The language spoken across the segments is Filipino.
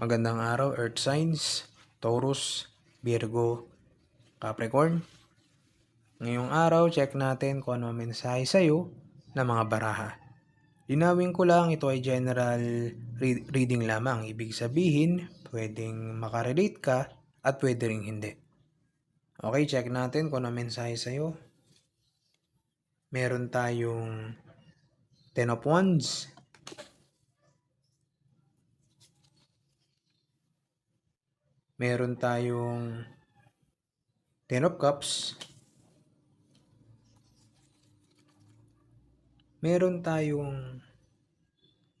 Magandang araw, Earth Signs, Taurus, Virgo, Capricorn. Ngayong araw, check natin kung ano ang mensahe sa'yo ng mga baraha. Linawin ko lang, ito ay general re- reading lamang. Ibig sabihin, pwedeng makarelate ka at pwede ring hindi. Okay, check natin kung ano ang mensahe sa'yo. Meron tayong Ten of Wands, meron tayong Ten of Cups, meron tayong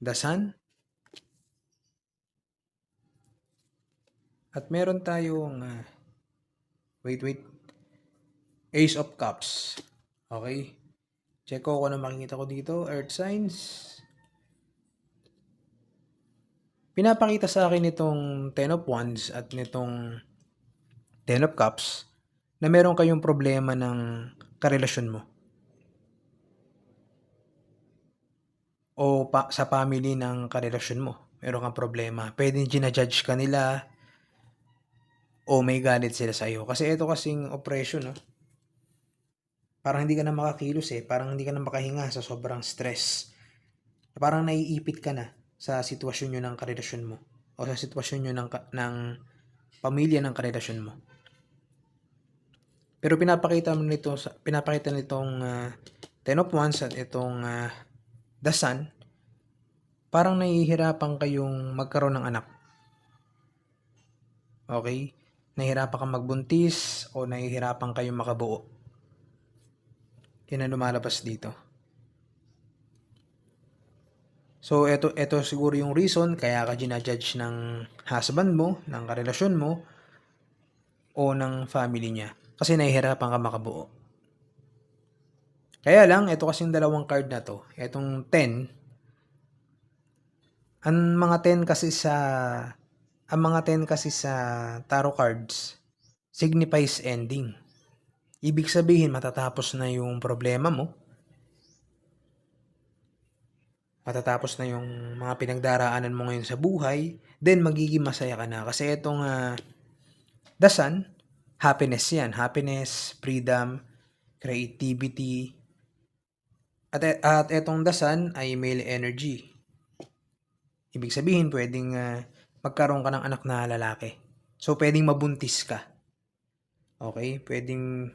Sun, at meron tayong ah, wait wait Ace of Cups. Okay? Check ko kung ano makikita ko dito. Earth signs. Pinapakita sa akin itong Ten of Wands at nitong Ten of Cups na meron kayong problema ng karelasyon mo. O pa, sa family ng karelasyon mo. Meron kang problema. Pwede ginajudge ka nila o may galit sila sa iyo. Kasi ito kasing oppression, no? Parang hindi ka na makakilos eh. Parang hindi ka na makahinga sa sobrang stress. Parang naiipit ka na sa sitwasyon nyo ng karelasyon mo. O sa sitwasyon nyo ng, ng pamilya ng karelasyon mo. Pero pinapakita mo nito, pinapakita nitong ah, Ten of Wands at itong ah, The Sun, parang nahihirapan kayong magkaroon ng anak. Okay? Nahihirapan kang magbuntis o nahihirapan kayong makabuo. Yan ang lumalabas dito. So, eto, eto siguro yung reason kaya ka ginajudge ng husband mo, ng karelasyon mo, o ng family niya. Kasi nahihirapan ka makabuo. Kaya lang, ito kasing dalawang card na to, etong 10, ang mga 10 kasi sa, ang mga 10 kasi sa tarot cards, signifies ending. Ibig sabihin, matatapos na yung problema mo. Matatapos na yung mga pinagdaraanan mo ngayon sa buhay. Then, magiging masaya ka na. Kasi itong The Sun, happiness yan. Happiness, freedom, creativity. At, e- at itong Sun ay male energy. Ibig sabihin, pwedeng ah, magkaroon ka ng anak na lalaki. So, pwedeng mabuntis ka. Okay? Pwedeng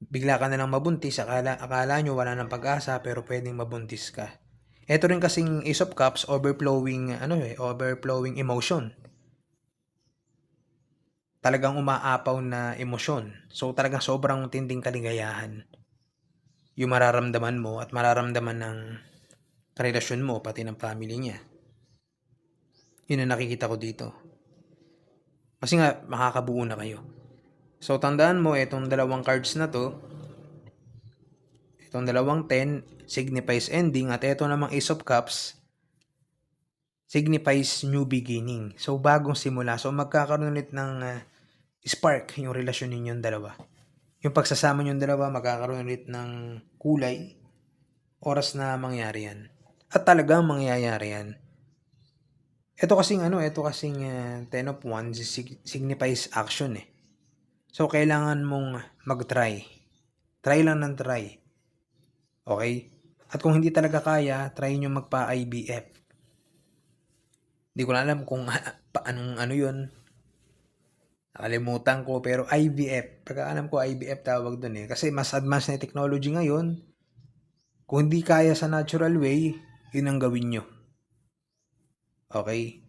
bigla ka na lang mabuntis, akala, akala nyo wala ng pag-asa, pero pwedeng mabuntis ka. Ito rin kasing Ace of Cups, overflowing, ano eh, overflowing emotion. Talagang umaapaw na emosyon. So talagang sobrang tinding kaligayahan. Yung mararamdaman mo at mararamdaman ng relasyon mo, pati ng family niya. Yun ang nakikita ko dito. Kasi nga, makakabuo na kayo. So, tandaan mo, itong dalawang cards na to, itong dalawang 10 signifies ending at ito namang Ace of Cups signifies new beginning. So, bagong simula. So, magkakaroon ulit ng ah, spark yung relasyon ninyong dalawa. Yung pagsasama ninyong dalawa, magkakaroon ulit ng kulay. Oras na mangyari yan. At talagang mangyayari yan. Ito kasing ano, ito kasing ah, Ten of Wands sig- signifies action eh. So, kailangan mong mag-try. Try lang ng try. Okay? At kung hindi talaga kaya, try nyo magpa-IVF. Hindi ko alam kung pa, anong ano yun. Nakalimutan ko, pero IVF. Pagka ko, IVF tawag dun eh. Kasi mas advanced na technology ngayon. Kung hindi kaya sa natural way, yun ang gawin nyo. Okay?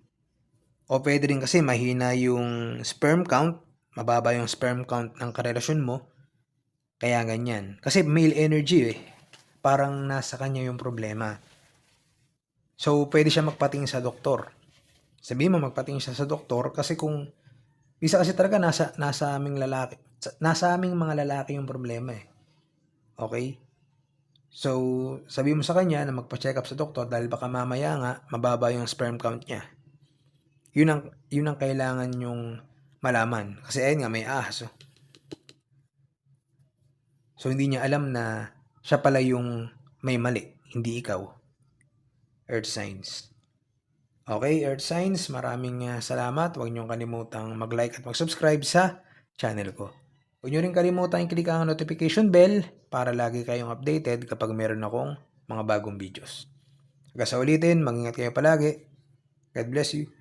O pwede rin kasi mahina yung sperm count, mababa yung sperm count ng karelasyon mo, kaya ganyan. Kasi male energy eh. Parang nasa kanya yung problema. So, pwede siya magpatingin sa doktor. Sabihin mo magpatingin siya sa doktor kasi kung isa kasi talaga nasa nasa aming lalaki, sa- nasa aming mga lalaki yung problema eh. Okay? So, sabi mo sa kanya na magpa-check up sa doktor dahil baka mamaya nga mababa yung sperm count niya. Yun ang yun ang kailangan yung malaman kasi ayun nga may ahas. oh. So hindi niya alam na siya pala yung may mali, hindi ikaw. Earth signs. Okay, Earth Signs, maraming ah, salamat. Huwag niyong kalimutang mag-like at mag-subscribe sa channel ko. Huwag niyo rin kalimutang i-click ang notification bell para lagi kayong updated kapag meron akong mga bagong videos. Hanggang sa ulitin, mag-ingat kayo palagi. God bless you.